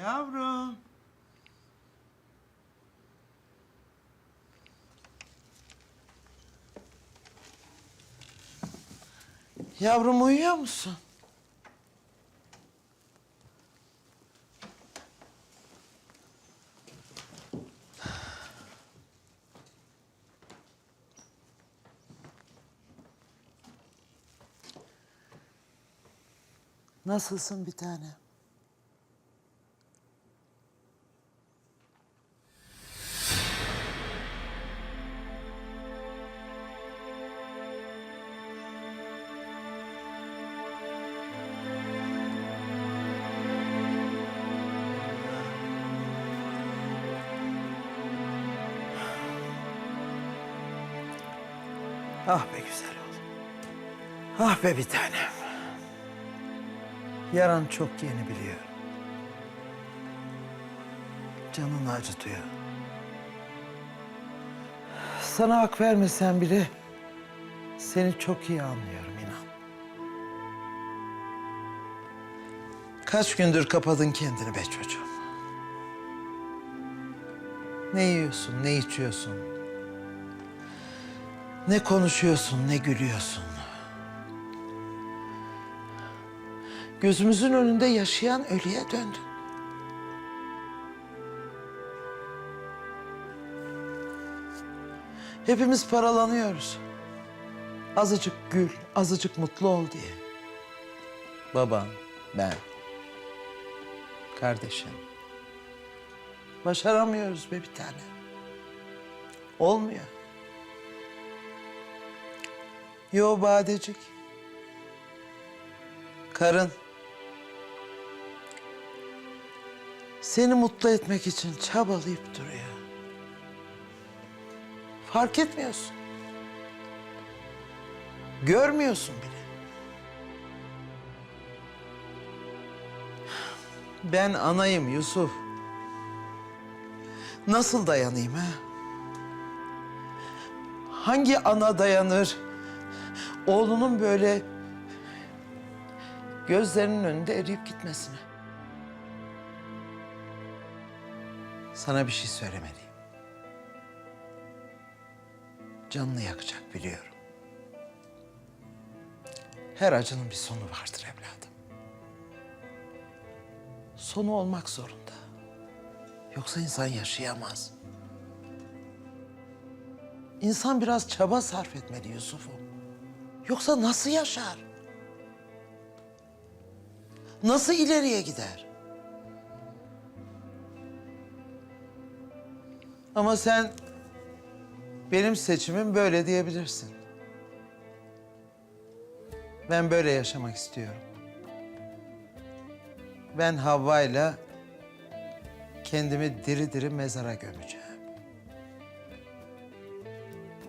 Yavrum. Yavrum uyuyor musun? Nasılsın bir tane? Ah be güzel oğlum. Ah be bir tanem. Yaran çok yeni biliyorum. Canını acıtıyor. Sana hak vermesem bile seni çok iyi anlıyorum inan. Kaç gündür kapadın kendini be çocuğum. Ne yiyorsun, ne içiyorsun? Ne konuşuyorsun, ne gülüyorsun? Gözümüzün önünde yaşayan ölüye döndün. Hepimiz paralanıyoruz. Azıcık gül, azıcık mutlu ol diye. Baban, ben, kardeşim. Başaramıyoruz be bir tane. Olmuyor. Yo badecik. Karın. Seni mutlu etmek için çabalayıp duruyor. Fark etmiyorsun. Görmüyorsun bile. Ben anayım Yusuf. Nasıl dayanayım ha? Hangi ana dayanır? Oğlunun böyle gözlerinin önünde eriyip gitmesine. Sana bir şey söylemeliyim. Canını yakacak biliyorum. Her acının bir sonu vardır evladım. Sonu olmak zorunda. Yoksa insan yaşayamaz. İnsan biraz çaba sarf etmeli Yusuf'um. Yoksa nasıl yaşar? Nasıl ileriye gider? Ama sen benim seçimim böyle diyebilirsin. Ben böyle yaşamak istiyorum. Ben Havva'yla kendimi diri diri mezara gömeceğim.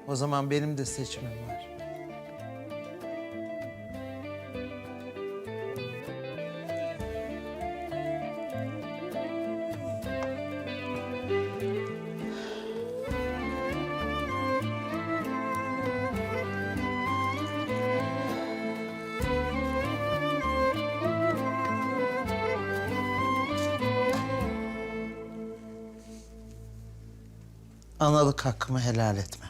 O zaman benim de seçimim var. Analık hakkımı helal etme.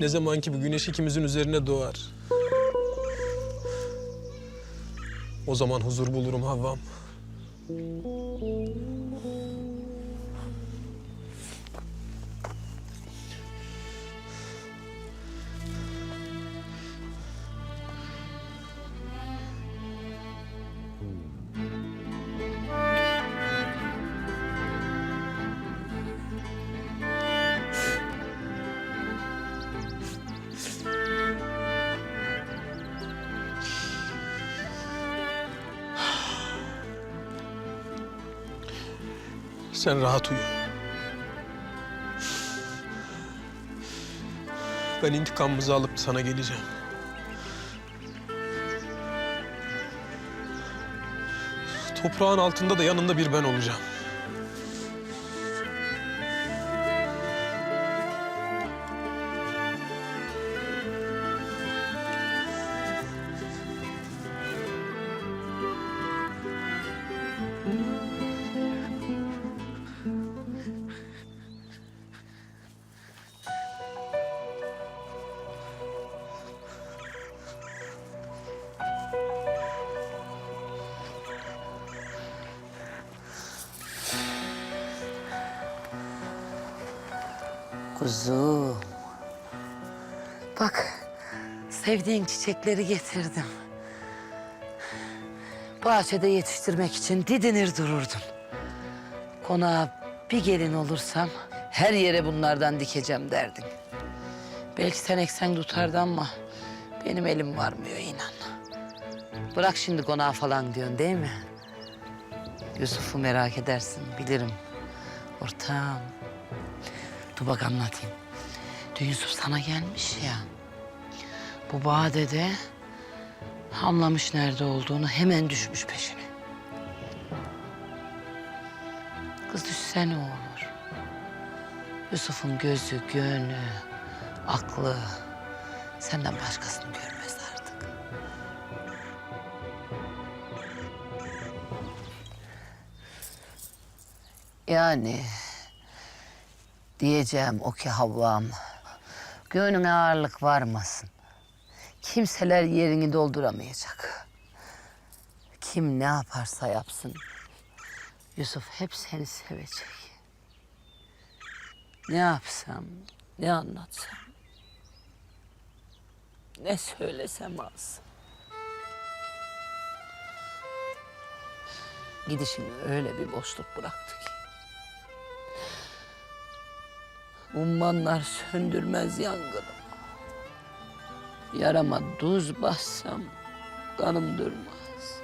Ne zaman ki bu güneş ikimizin üzerine doğar. O zaman huzur bulurum Havvam. Sen rahat uyu. Ben intikamımızı alıp sana geleceğim. Toprağın altında da yanında bir ben olacağım. Kuzum. Bak, sevdiğin çiçekleri getirdim. Bahçede yetiştirmek için didinir dururdun. Konağa bir gelin olursam her yere bunlardan dikeceğim derdin. Belki sen eksen tutardı ama benim elim varmıyor inan. Bırak şimdi konağı falan diyorsun değil mi? Yusuf'u merak edersin bilirim. Ortağım. Dur bak anlatayım. Dün Yusuf sana gelmiş ya. Bu Bade de anlamış nerede olduğunu hemen düşmüş peşine. Kız düşse ne olur? Yusuf'un gözü, gönlü, aklı senden başkasını görmez artık. Yani Diyeceğim o ki Havvam. Göğnüne ağırlık varmasın. Kimseler yerini dolduramayacak. Kim ne yaparsa yapsın. Yusuf hep seni sevecek. Ne yapsam, ne anlatsam, ne söylesem az. Gidişini öyle bir boşluk bıraktı ki. Ummanlar söndürmez yangını. Yarama tuz bassam kanım durmaz.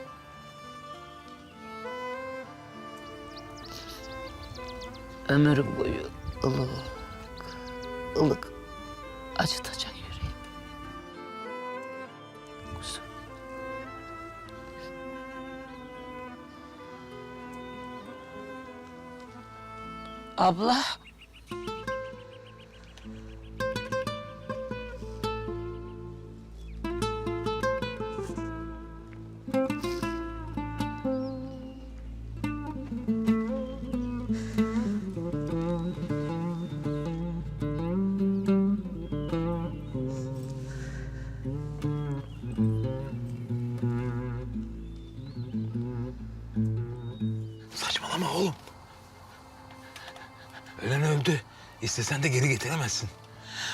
Ömür boyu ılık, ılık acıtacak yüreğim. Kuzum. Abla. İstesen de geri getiremezsin.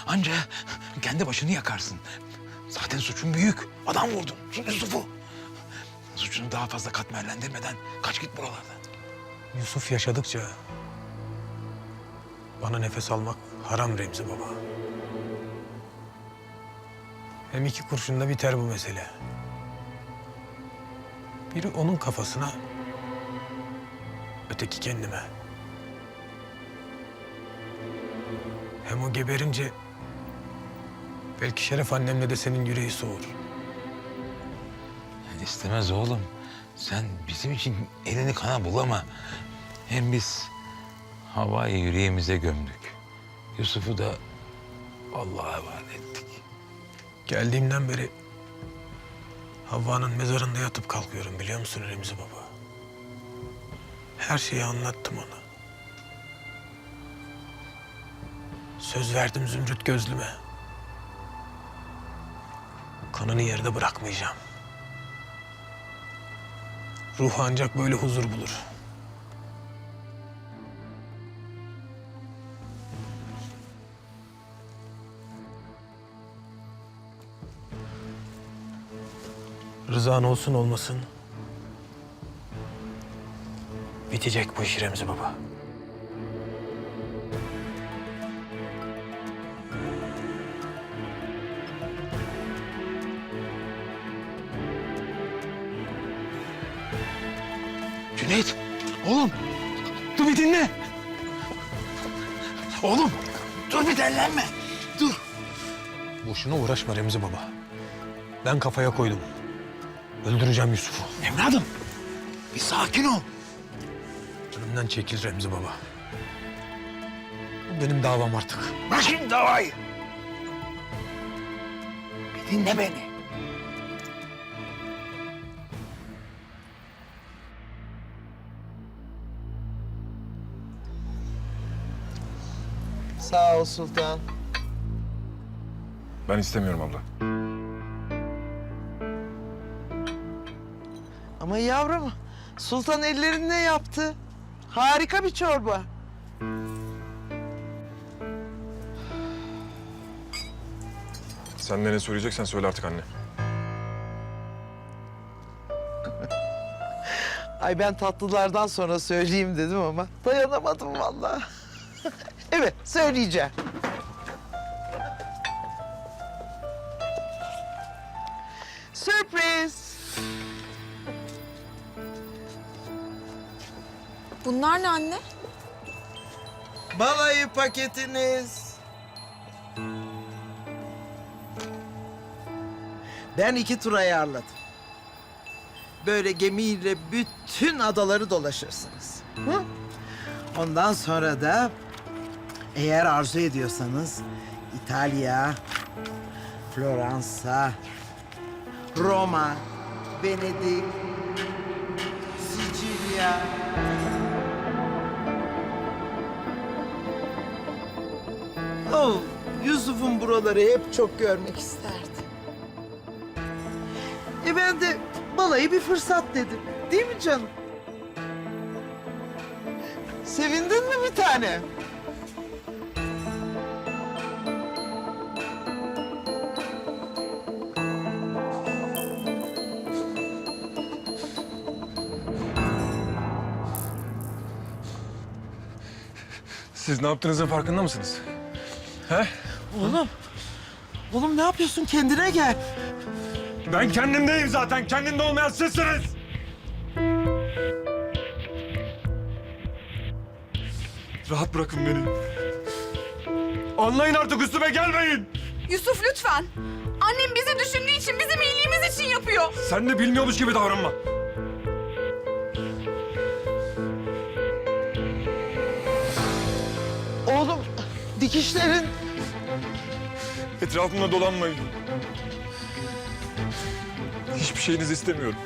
Anca kendi başını yakarsın. Zaten suçun büyük. Adam vurdun. Yusuf'u. Suçunu daha fazla katmerlendirmeden kaç git buralardan. Yusuf yaşadıkça bana nefes almak haram Remzi baba. Hem iki kurşunla biter bu mesele. Biri onun kafasına, öteki kendime. Hem o geberince belki Şeref annemle de senin yüreği soğur. Yani istemez oğlum. Sen bizim için elini kana bulama. Hem biz havayı yüreğimize gömdük. Yusuf'u da Allah'a emanet ettik. Geldiğimden beri Havva'nın mezarında yatıp kalkıyorum biliyor musun Remzi baba? Her şeyi anlattım ona. Söz verdim Zümrüt gözlüme. Kanını yerde bırakmayacağım. Ruh ancak böyle huzur bulur. Rızan olsun olmasın. Bitecek bu iş Remzi baba. Cüneyt, oğlum. Dur bir dinle. Oğlum, dur bir dellenme. Dur. Boşuna uğraşma Remzi baba. Ben kafaya koydum. Öldüreceğim Yusuf'u. Evladım, bir sakin ol. Önümden çekil Remzi baba. Bu benim davam artık. Bırak şimdi davayı. Bir dinle beni. Sağ ol Sultan. Ben istemiyorum abla. Ama yavrum Sultan ellerinde yaptı. Harika bir çorba. Sen de ne söyleyeceksen söyle artık anne. Ay ben tatlılardan sonra söyleyeyim dedim ama dayanamadım vallahi. Evet söyleyeceğim. Sürpriz. Bunlar ne anne? Balayı paketiniz. Ben iki tur ayarladım. Böyle gemiyle bütün adaları dolaşırsınız. Hı? Ondan sonra da eğer arzu ediyorsanız İtalya, Floransa, Roma, Venedik, Sicilya, Oh, Yusuf'un buraları hep çok görmek isterdi. E ben de balayı bir fırsat dedim. Değil mi canım? Sevindin mi bir tane? Siz ne yaptığınızın farkında mısınız? He? Oğlum, oğlum ne yapıyorsun? Kendine gel. Ben kendimdeyim zaten. Kendinde olmayan sizsiniz. Rahat bırakın beni. Anlayın artık üstüme gelmeyin. Yusuf lütfen. Annem bizi düşündüğü için bizim iyiliğimiz için yapıyor. Sen de bilmiyormuş gibi davranma. dikişlerin. Etrafımda dolanmayın. Hiçbir şeyinizi istemiyorum.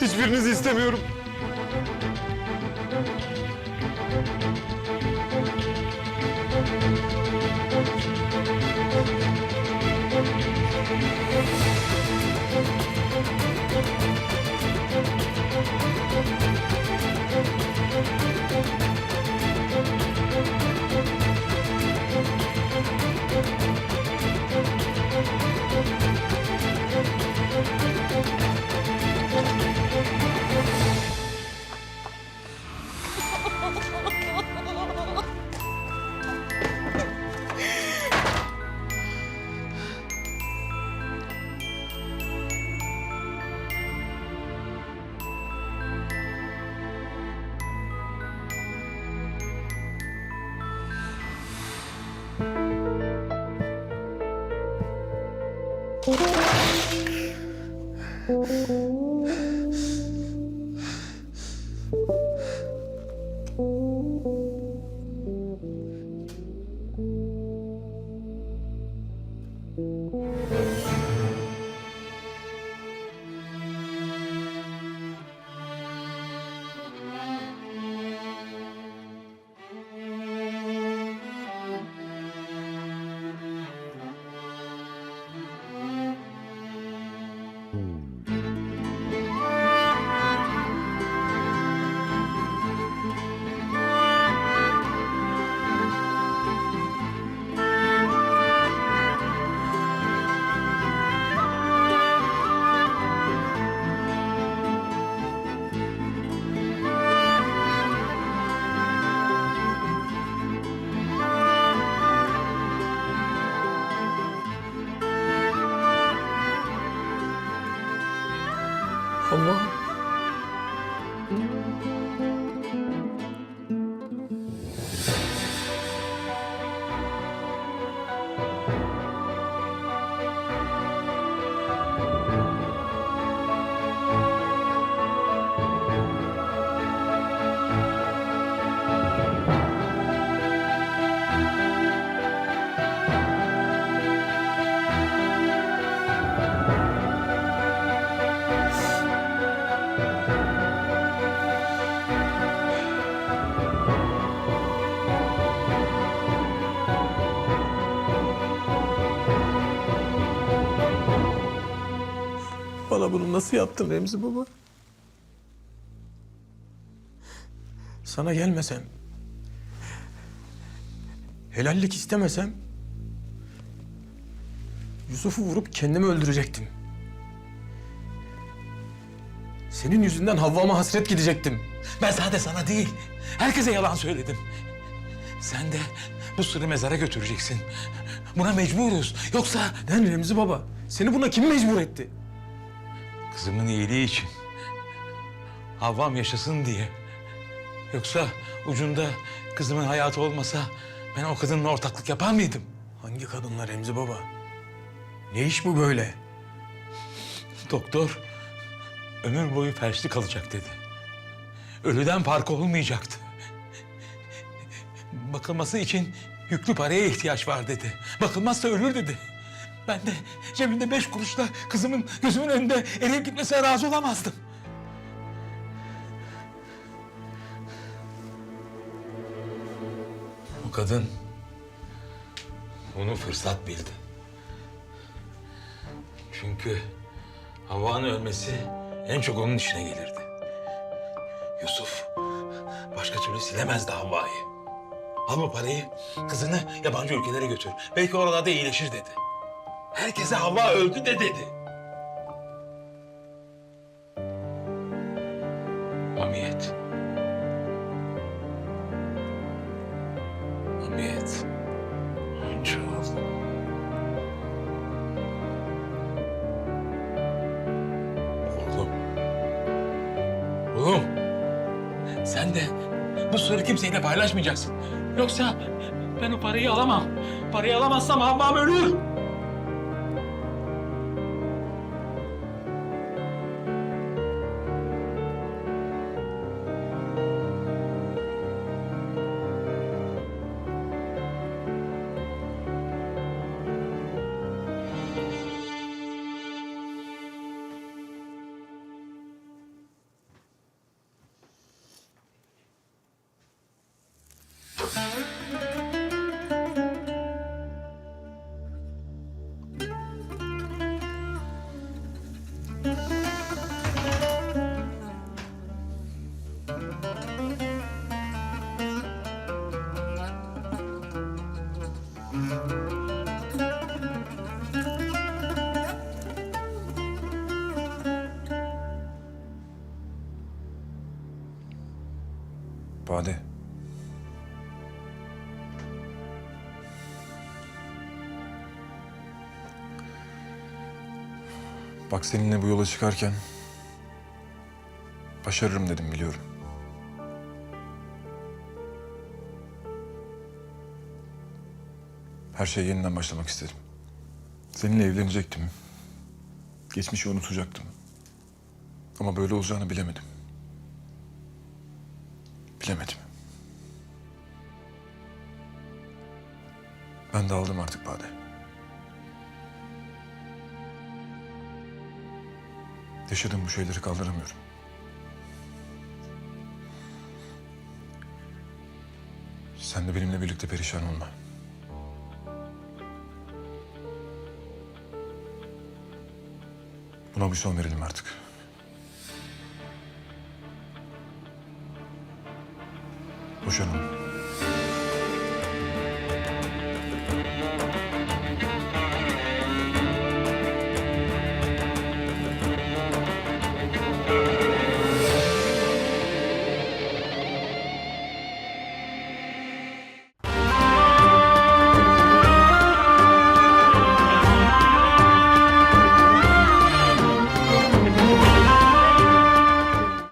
Hiçbirinizi istemiyorum. う。Bana bunu nasıl yaptın Remzi baba? Sana gelmesem, helallik istemesem, Yusuf'u vurup kendimi öldürecektim. Senin yüzünden Havva'ma hasret gidecektim. Ben sadece sana değil, herkese yalan söyledim. Sen de bu sırrı mezara götüreceksin. Buna mecburuz. Yoksa Neden Remzi baba? Seni buna kim mecbur etti? Kızımın iyiliği için. Havvam yaşasın diye. Yoksa ucunda kızımın hayatı olmasa ben o kadınla ortaklık yapar mıydım? Hangi kadınlar Remzi baba? Ne iş bu böyle? Doktor ömür boyu felçli kalacak dedi. Ölüden farkı olmayacaktı. Bakılması için yüklü paraya ihtiyaç var dedi. Bakılmazsa ölür dedi. Ben de cebimde beş kuruşla kızımın gözümün önünde eriyip gitmesine razı olamazdım. O kadın bunu fırsat bildi. Çünkü Havva'nın ölmesi en çok onun işine gelirdi. Yusuf başka türlü silemezdi Havva'yı. Al bu parayı, kızını yabancı ülkelere götür. Belki oralarda iyileşir dedi. Herkese Havva öldü de dedi. Hamiyet. Hamiyet. Çok. Oğlum. Oğlum. Sen de bu sırrı kimseyle paylaşmayacaksın. Yoksa ben o parayı alamam. Parayı alamazsam Havvam ölür. Bade. Bak seninle bu yola çıkarken başarırım dedim biliyorum. Her şeye yeniden başlamak istedim. Seninle evlenecektim. Geçmişi unutacaktım. Ama böyle olacağını bilemedim beklemedim. Ben de aldım artık Bade. Yaşadığım bu şeyleri kaldıramıyorum. Sen de benimle birlikte perişan olma. Buna bir son verelim artık. Boşanalım.